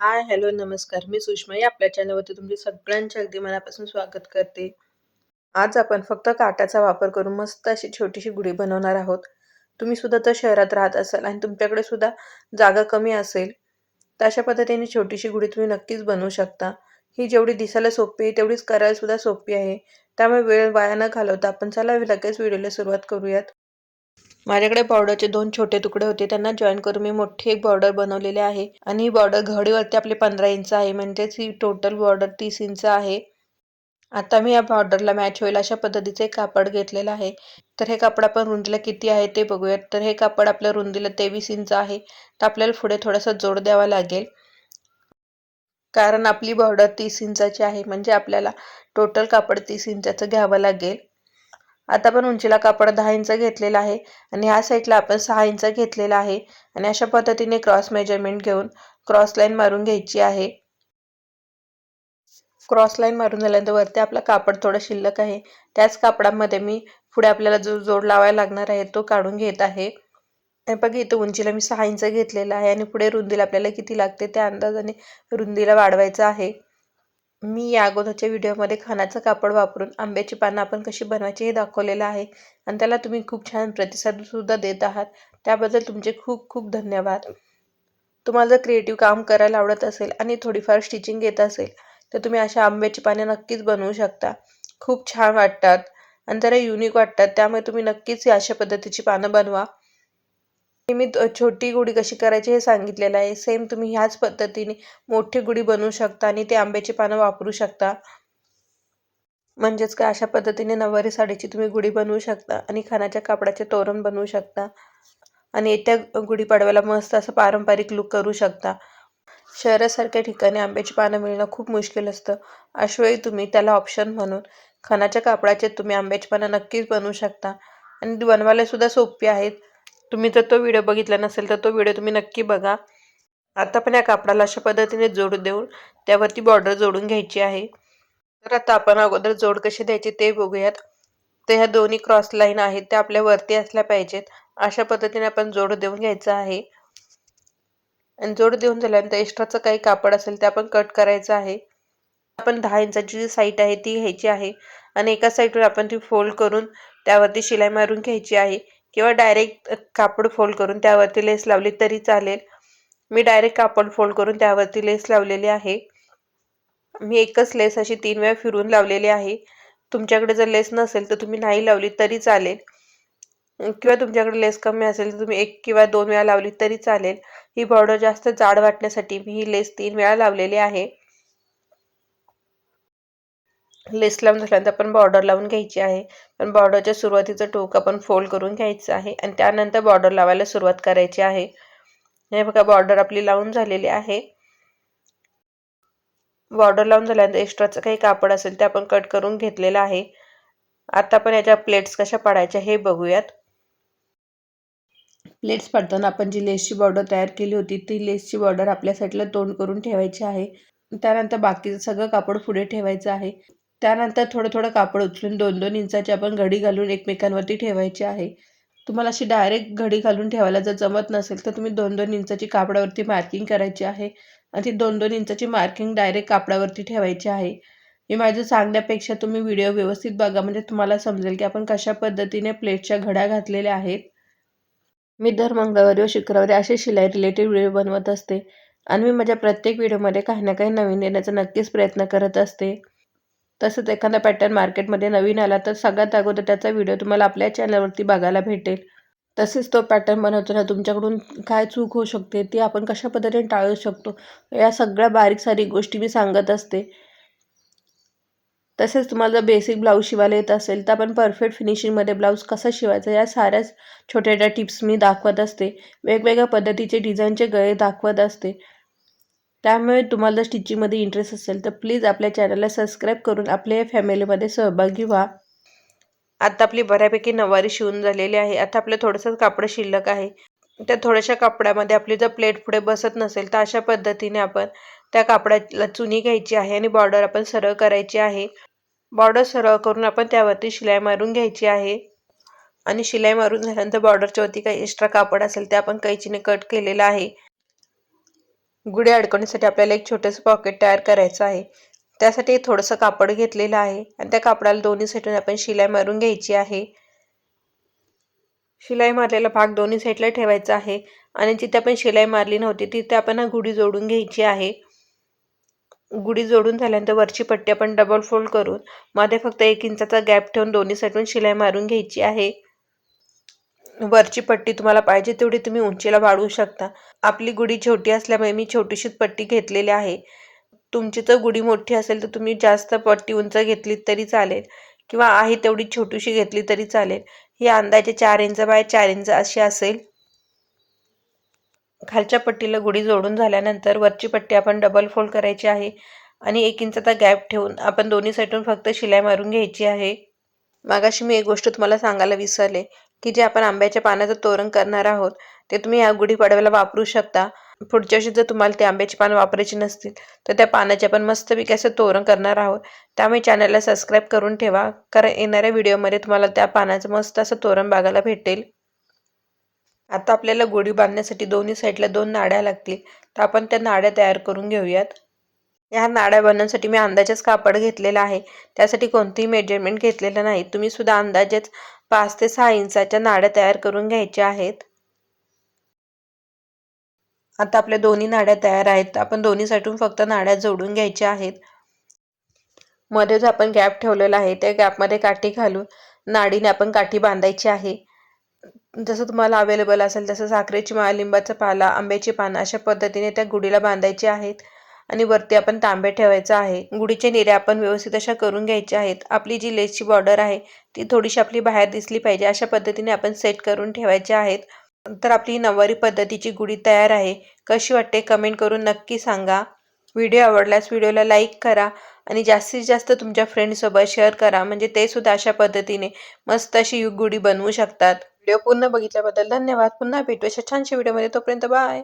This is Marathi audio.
हाय हॅलो नमस्कार. मी सुषमाई आपल्या चॅनलवरती तुमचे सगळ्यांचे अगदी मनापासून स्वागत करते. आज आपण फक्त काटाचा वापर करून मस्त अशी छोटीशी गुढी बनवणार आहोत. तुम्ही सुद्धा तर शहरात राहत असाल आणि तुमच्याकडे सुद्धा जागा कमी असेल तर अशा पद्धतीने छोटीशी गुढी तुम्ही नक्कीच बनवू शकता. ही जेवढी दिसायला सोपी आहे तेवढीच करायला सुद्धा सोपी आहे. त्यामुळे वेळ वाया न घालवता आपण चला लगेच व्हिडिओला सुरुवात करूयात. माझ्याकडे बॉर्डरचे दोन छोटे तुकडे होते. त्यांना जॉईन करून मी मोठी एक बॉर्डर बनवलेली आहे. आणि ही बॉर्डर घडीवरती आपली पंधरा इंच आहे. म्हणजेच ही टोटल बॉर्डर तीस इंच आहे. आता मी या बॉर्डरला मॅच होईल अशा पद्धतीचे कापड घेतलेलं आहे. तर हे कापड आपण रुंदीला किती आहे ते बघूयात. तर हे कापड आपल्या रुंदीला तेवीस इंच आहे. तर आपल्याला पुढे थोडासा जोड द्यावा लागेल. कारण आपली बॉर्डर तीस इंचाची आहे. म्हणजे आपल्याला टोटल कापड तीस इंचाचं घ्यावं लागेल. आता पण उंचीला कापड दहा इंच घेतलेला आहे आणि ह्या साईडला आपण सहा इंच घेतलेला आहे आणि अशा पद्धतीने क्रॉस मेजरमेंट घेऊन क्रॉस लाईन मारून घ्यायची आहे. क्रॉस लाईन मारून झाल्यानंतर वरती आपला कापड थोडं शिल्लक आहे. त्याच कापडामध्ये मी पुढे आपल्याला जो जोड लावायला लागणार आहे तो काढून घेत आहे. बघा इथं उंचीला मी सहा इंच घेतलेला आहे आणि पुढे रुंदीला आपल्याला किती लागते त्या अंदाजाने रुंदीला वाढवायचं आहे. मी या अगोदरच्या व्हिडिओमध्ये खानाचं कापड वापरून आंब्याची पानं आपण कशी बनवायची हे दाखवलेलं आहे आणि त्याला तुम्ही खूप छान प्रतिसादसुद्धा देत आहात. त्याबद्दल तुमचे खूप खूप धन्यवाद. तुम्हाला जर क्रिएटिव्ह काम करायला आवडत असेल आणि थोडीफार स्टिचिंग येत असेल तर तुम्ही अशा आंब्याची पाने नक्कीच बनवू शकता. खूप छान वाटतात आणि जरा युनिक वाटतात. त्यामुळे तुम्ही नक्कीच अशा पद्धतीची पानं बनवा. मी छोटी गुढी कशी करायची हे सांगितलेलं आहे. सेम तुम्ही ह्याच पद्धतीने मोठी गुढी बनवू शकता आणि ते आंब्याची पानं वापरू शकता. म्हणजेच काय अशा पद्धतीने नववारी साडीची तुम्ही गुढी बनवू शकता आणि खानाच्या कापडाचे तोरण बनवू शकता आणि येत्या गुढीपाडव्याला मस्त असं पारंपरिक लुक करू शकता. शहरासारख्या ठिकाणी आंब्याची पानं मिळणं खूप मुश्किल असतं. अशावेळी तुम्ही त्याला ऑप्शन म्हणून खानाच्या कापडाचे तुम्ही आंब्याची पानं नक्कीच बनवू शकता. आणि बनवायला सुद्धा सोपी आहेत. तुम्ही जर तो व्हिडिओ बघितला नसेल तर तो व्हिडिओ तुम्ही नक्की बघा. आता पण या कापडाला अशा पद्धतीने जोड देऊन त्यावरती बॉर्डर जोडून घ्यायची आहे. तर आता आपण अगोदर जोड कसे द्यायचे ते बघूयात. तर ह्या दोन्ही क्रॉस लाईन आहेत त्या आपल्या वरती असल्या पाहिजेत. अशा पद्धतीने आपण जोड देऊन घ्यायचं आहे. आणि जोड देऊन झाल्यानंतर एक्स्ट्राचं काही कापड असेल ते आपण कट करायचं आहे. आपण दहा इंचाची जी साईट आहे ती घ्यायची आहे. आणि एका साईडवर आपण ती फोल्ड करून त्यावरती शिलाई मारून घ्यायची आहे. किंवा डायरेक्ट कापड फोल्ड करून त्यावरती लेस लावली तरी चालेल. मी डायरेक्ट कापड फोल्ड करून त्यावरती लेस लावलेली आहे. मी एकच लेस अशी तीन वेळा फिरून लावलेली आहे. तुमच्याकडे जर लेस नसेल तर तुम्ही नाही लावली तरी चालेल. किंवा तुमच्याकडे लेस कमी असेल तर तुम्ही एक किंवा दोन वेळा लावली तरी चालेल. ही बॉर्डर जास्त जाड वाटण्यासाठी मी ही लेस तीन वेळा लावलेली आहे. लेस लावून झाल्यानंतर आपण बॉर्डर लावून घ्यायची आहे. पण बॉर्डरच्या सुरुवातीचं टोक आपण फोल्ड करून घ्यायचं आहे आणि त्यानंतर बॉर्डर लावायला सुरुवात करायची आहे. हे बघा बॉर्डर आपली लावून झालेली आहे. बॉर्डर लावून झाल्यानंतर एक्स्ट्राचं काही कापड असेल ते आपण कट करून घेतलेलं आहे. आता आपण याच्या प्लेट्स कशा पाडायच्या हे बघूयात. प्लेट्स पाडताना आपण जी लेसची बॉर्डर तयार केली होती ती लेसची बॉर्डर आपल्या साईडला तोंड करून ठेवायची आहे. त्यानंतर बाकीचं सगळं कापड पुढे ठेवायचं आहे. त्यानंतर थोडं थोडं कापड उचलून दोन दोन इंचाची आपण घडी घालून एकमेकांवरती ठेवायची आहे. तुम्हाला अशी डायरेक्ट घडी घालून ठेवायला जर जमत नसेल तर तुम्ही दोन दोन इंचाची कापडावरती मार्किंग करायची आहे आणि ती दोन दोन इंचाची मार्किंग डायरेक्ट कापडावरती ठेवायची आहे. मी माझं सांगण्यापेक्षा तुम्ही व्हिडिओ व्यवस्थित बघा म्हणजे तुम्हाला समजेल की आपण कशा पद्धतीने प्लेटच्या घड्या घातलेल्या आहेत. मी दर मंगळवारी व शुक्रवारी असे शिलाई रिलेटेड व्हिडिओ बनवत असते आणि मी माझ्या प्रत्येक व्हिडिओमध्ये काही ना काही नवीन देण्याचा नक्कीच प्रयत्न करत असते. तसंच एखादा पॅटर्न मार्केटमध्ये नवीन आला तर सगळ्यात अगोदर त्याचा व्हिडिओ तुम्हाला आपल्या चॅनलवरती बघायला भेटेल. तसेच तो पॅटर्न बनवताना तुमच्याकडून काय चूक होऊ शकते ती आपण कशा पद्धतीने टाळू शकतो या सगळ्या बारीक सारीक गोष्टी मी सांगत असते. तसेच तुम्हाला जर बेसिक ब्लाऊज शिवायला येत असेल तर आपण परफेक्ट फिनिशिंगमध्ये ब्लाऊज कसा शिवायचा या साऱ्याच छोट्या छोट्या टिप्स मी दाखवत असते. वेगवेगळ्या पद्धतीचे डिझाईनचे गळे दाखवत असते. त्यामुळे तुम्हाला जर स्टिचिंगमध्ये इंटरेस्ट असेल तर प्लीज आपल्या चॅनलला सबस्क्राईब करून आपल्या फॅमिलीमध्ये सहभागी व्हा. आता आपली बऱ्यापैकी नवारी शिवून झालेली आहे. आता आपलं थोडंसं कापड शिल्लक आहे. त्या थोड्याशा कापडामध्ये आपली जर प्लेट पुढे बसत नसेल तर अशा पद्धतीने आपण त्या कापडाला चुनी घ्यायची आहे आणि बॉर्डर आपण सरळ करायची आहे. बॉर्डर सरळ करून आपण त्यावरती शिलाई मारून घ्यायची आहे. आणि शिलाई मारून झाल्यानंतर बॉर्डरच्या वरती काही एक्स्ट्रा कापड असेल ते आपण कैचीने कट केलेलं आहे. गुढी अडकवण्यासाठी आपल्याला एक छोटंसं पॉकेट तयार करायचं आहे. त्यासाठी थोडंसं कापड घेतलेलं आहे आणि त्या कापडाला दोन्ही साईडून आपण शिलाई मारून घ्यायची आहे. शिलाई मारलेला भाग दोन्ही साईडला ठेवायचा आहे आणि जिथे आपण शिलाई मारली नव्हती तिथे आपण गुढी जोडून घ्यायची आहे. गुढी जोडून झाल्यानंतर वरची पट्टी आपण डबल फोल्ड करून मध्ये फक्त एक इंचाचा गॅप ठेवून दोन्ही साईडून शिलाई मारून घ्यायची आहे. वरची पट्टी तुम्हाला पाहिजे तेवढी तुम्ही उंचीला वाढवू शकता. आपली गुढी छोटी असल्यामुळे मी छोटीशीच पट्टी घेतलेली आहे. तुमची जर गुढी मोठी असेल तर तुम्ही जास्त पट्टी उंच घेतली तरी चालेल किंवा आहे तेवढी छोटीशी घेतली तरी चालेल. ही अंदाजे चार इंच बाय चार इंच अशी असेल. खालच्या पट्टीला गुढी जोडून झाल्यानंतर वरची पट्टी आपण डबल फोल्ड करायची आहे आणि एक इंचाचा गॅप ठेवून आपण दोन्ही साईडून फक्त शिलाई मारून घ्यायची आहे. मागाशी मी एक गोष्ट तुम्हाला सांगायला विसरले. की जे आपण आंब्याच्या पानाचं तोरण करणार आहोत ते तुम्ही या गुढीपाडव्याला वापरू शकता. पुढच्या वर्षी जर तुम्हाला ते आंब्याची पानं वापरायची नसतील तर त्या पानाचे आपण मस्तपैकी असं तोरण करणार आहोत. त्यामुळे चॅनलला सबस्क्राईब करून ठेवा कारण येणाऱ्या व्हिडिओमध्ये तुम्हाला त्या पानाचं मस्त असं तोरण बघायला भेटेल. आता आपल्याला गोडी बांधण्यासाठी दोन्ही साईडला दोन नाड्या लागतील तर आपण त्या नाड्या तयार करून घेऊयात. ह्या नाड्या बनवण्यासाठी मी अंदाजेच कापड घेतलेलं आहे. त्यासाठी कोणतीही मेजरमेंट घेतलेलं नाही. तुम्ही सुद्धा अंदाजेच पाच ते सहा इंचाच्या नाड्या तयार करून घ्यायच्या आहेत. आता आपल्या दोन्ही नाड्या तयार आहेत. आपण दोन्ही साठून फक्त नाड्या जोडून घ्यायच्या आहेत. मध्ये जो आपण गॅप ठेवलेला आहे. त्या गॅपमध्ये काठी घालून नाडीने आपण काठी बांधायची आहे. जसं तुम्हाला अवेलेबल असेल तसं साखरेची माळ लिंबाचा पाला आंब्याची पानं अशा पद्धतीने त्या गुढीला बांधायची आहेत. आणि वरती आपण तांबे ठेवायचं आहे. गुढीचे निऱ्या आपण व्यवस्थित अशा करून घ्यायच्या आहेत. आपली जी लेसची बॉर्डर आहे ती थोडीशी आपली बाहेर दिसली पाहिजे. अशा पद्धतीने आपण सेट करून ठेवायचे आहेत. तर आपली नववारी पद्धतीची गुढी तयार आहे. कशी वाटते कमेंट करून नक्की सांगा. व्हिडिओ आवडल्यास व्हिडिओला लाईक करा आणि जास्तीत जास्त तुमच्या फ्रेंडसोबत शेअर करा. म्हणजे ते सुद्धा अशा पद्धतीने मस्त अशी गुढी बनवू शकतात. व्हिडिओ पूर्ण बघितल्याबद्दल धन्यवाद. पुन्हा भेटू अशा छानशा व्हिडिओमध्ये तोपर्यंत बाय